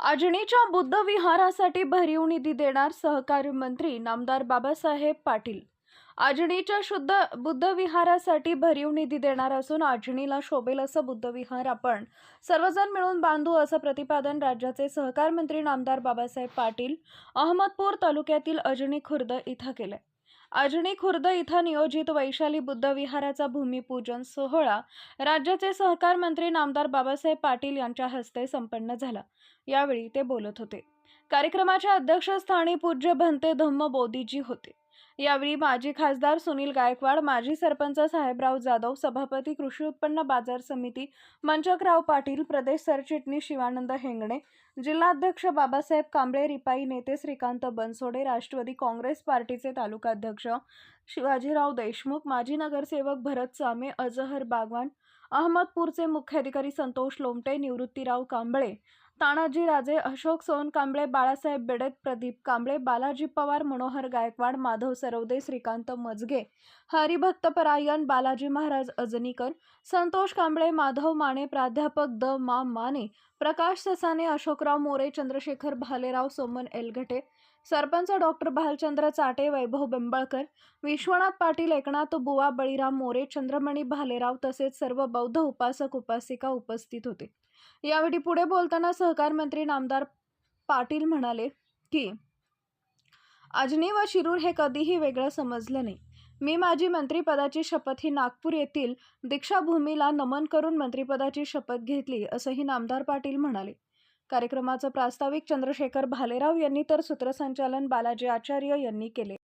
अजनीच्या बुद्ध विहारासाठी भरीव निधी देणार सहकारी मंत्री नामदार बाबासाहेब पाटील. अजणीच्या शुद्ध बुद्ध विहारासाठी भरीव निधी देणार असून आजणीला शोभेल असं बुद्ध विहार आपण सर्वजण मिळून बांधू असं प्रतिपादन राज्याचे सहकार मंत्री नामदार बाबासाहेब पाटील अहमदपूर तालुक्यातील अजनी खुर्द इथं केलंय. अजनी खुर्द इथं नियोजित वैशाली बुद्ध विहाराचा भूमिपूजन सोहळा राज्याचे सहकार मंत्री नामदार बाबासाहेब पाटील यांच्या हस्ते संपन्न झाला. यावेळी ते बोलत होते. कार्यक्रमाच्या अध्यक्षस्थानी पूज्य भंते धम्म बोधीजी होते. यावेळी माजी खासदार सुनील गायकवाड माजी सरपंच साहेबराव जाधव सभापती कृषी उत्पन्न बाजार समिती मंचकराव पाटील प्रदेश सरचिटणीस शिवानंद हेंगणे जिल्हाध्यक्ष बाबासाहेब कांबळे रिपाई नेते श्रीकांत बनसोडे राष्ट्रवादी काँग्रेस पार्टीचे तालुकाध्यक्ष शिवाजीराव देशमुख माजी नगरसेवक भरत सामे अजहर बागवान अहमदपूरचे मुख्याधिकारी संतोष लोमटे निवृत्तीराव कांबळे तानाजी राजे अशोक सोनकांबळे बाळासाहेब बेडेत प्रदीप कांबळे बालाजी पवार मनोहर गायकवाड माधव सरवदे श्रीकांत मजगे हरिभक्त परायण बालाजी महाराज अजनीकर संतोष कांबळे माधव माने प्राध्यापक द मा माने प्रकाश ससाने अशोकराव मोरे चंद्रशेखर भालेराव सोमन एलघटे सरपंच डॉक्टर भालचंद्र चाटे वैभव बेंबळकर विश्वनाथ पाटील एकनाथ बुवा बळीराम मोरे चंद्रमणी भालेराव तसेच सर्व बौद्ध उपासक उपासिका उपस्थित होते. यावेळी पुढे बोलताना सहकार मंत्री नामदार पाटील म्हणाले की अजनी व शिरूर हे कधीही वेगळं समजलं नाही. मी माझी मंत्रिपदाची शपथ ही नागपूर येथील दीक्षाभूमीला नमन करून मंत्रिपदाची शपथ घेतली असंही नामदार पाटील म्हणाले. कार्यक्रमाचं प्रास्ताविक चंद्रशेखर भालेराव यांनी तर सूत्रसंचालन बालाजी आचार्य यांनी केले.